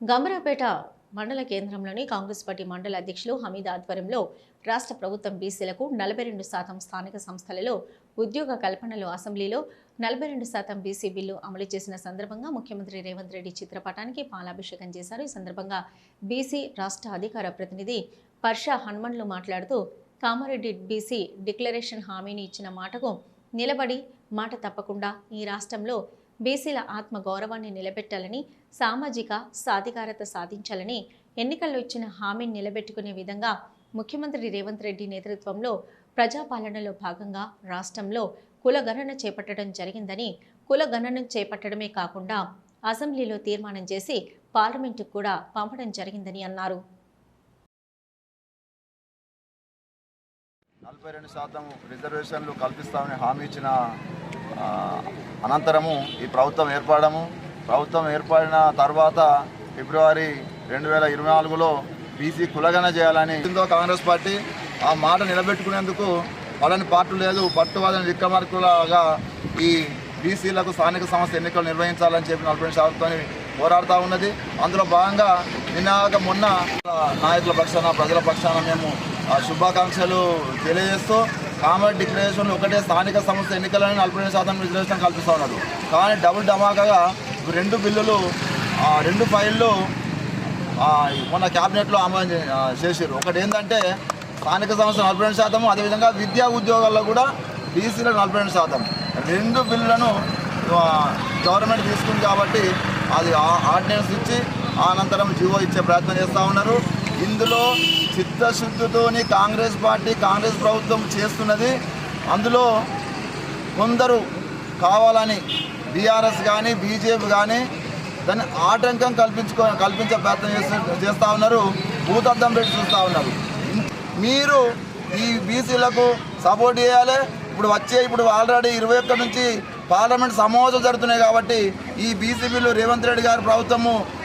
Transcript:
గమరాపేట మండల కేంద్రంలోని కాంగ్రెస్ పార్టీ మండల అధ్యక్షులు హమీద్ ఆధ్వర్యంలో రాష్ట్ర ప్రభుత్వం బీసీలకు నలభై రెండు శాతం స్థానిక సంస్థలలో ఉద్యోగ కల్పనలు అసెంబ్లీలో నలభై రెండు శాతం బీసీ బిల్లు అమలు చేసిన సందర్భంగా ముఖ్యమంత్రి రేవంత్ రెడ్డి చిత్రపటానికి పాలాభిషేకం చేశారు. ఈ సందర్భంగా బీసీ రాష్ట్ర అధికార ప్రతినిధి పర్షా హన్మన్లు మాట్లాడుతూ కామారెడ్డి బీసీ డిక్లరేషన్ హామీని ఇచ్చిన మాటకు నిలబడి మాట తప్పకుండా ఈ రాష్ట్రంలో బీసీల ఆత్మ గౌరవాన్ని నిలబెట్టాలని సామాజిక సాధికారత సాధించాలని ఎన్నికల్లో ఇచ్చిన హామీని నిలబెట్టుకునే విధంగా ముఖ్యమంత్రి రేవంత్ రెడ్డి నేతృత్వంలో ప్రజాపాలనలో భాగంగా రాష్ట్రంలో కులగణన చేపట్టడం జరిగిందని కులగణన చేపట్టడమే కాకుండా అసెంబ్లీలో తీర్మానం చేసి పార్లమెంటుకు కూడా పంపడం జరిగిందని అన్నారు. నలభై రెండు శాతం రిజర్వేషన్లు కల్పిస్తామని హామీ ఇచ్చిన అనంతరము ఈ ప్రభుత్వం ఏర్పడము. ప్రభుత్వం ఏర్పడిన తర్వాత ఫిబ్రవరి రెండు వేల ఇరవై నాలుగులో బీసీ కులగన చేయాలని ఇందో కాంగ్రెస్ పార్టీ ఆ మాట నిలబెట్టుకునేందుకు వాళ్ళని పార్టీ లేదు పట్టువలసిన విక్రమార్కులాగా ఈ బీసీలకు స్థానిక సంస్థ ఎన్నికలు నిర్వహించాలని చెప్పి నలభై శాతంతో పోరాడుతూ ఉన్నది. అందులో భాగంగా నిన్నాక మొన్న నాయకుల పక్షాన ప్రజల పక్షాన మేము ఆ, శుభాకాంక్షలు తెలియజేస్తూ కామన్ డిక్లరేషన్ ఒకటే స్థానిక సంస్థ ఎన్నికలను నలభై రెండు శాతం రిజర్వేషన్ కల్పిస్తూ ఉన్నారు. కానీ డబుల్ ధమాకాగా రెండు బిల్లులు రెండు ఫైళ్ళు మన మొన్న క్యాబినెట్లో ఆమోదం చే- ఒకటి ఏంటంటే స్థానిక సంస్థ నలభై రెండు శాతం అదేవిధంగా విద్యా ఉద్యోగాల్లో కూడా బీసీలో నలభై రెండు శాతం. రెండు బిల్లులను గవర్నమెంట్ తీసుకుంది కాబట్టి అది ఆర్డినెన్స్ ఇచ్చి అనంతరం జీవో ఇచ్చే ప్రయత్నం చేస్తూ ఉన్నారు. ఇందులో చిత్తశుద్ధితోని కాంగ్రెస్ పార్టీ కాంగ్రెస్ ప్రభుత్వం చేస్తున్నది. అందులో కొందరు కావాలని బీఆర్ఎస్ కానీ బీజేపీ కానీ దాన్ని ఆటంకం కల్పించుకో కల్పించే ప్రయత్నం చేస్తూ చేస్తూ ఉన్నారు. భూతద్దం పెట్టి చూస్తూ ఉన్నారు. మీరు ఈ బీసీలకు సపోర్ట్ చేయాలి. ఇప్పుడు వచ్చే ఇప్పుడు ఆల్రెడీ ఇరవై ఒక్క నుంచి పార్లమెంట్ సమావేశం జరుగుతున్నాయి కాబట్టి ఈ బీసీ బిల్లు రేవంత్ రెడ్డి గారి ప్రభుత్వము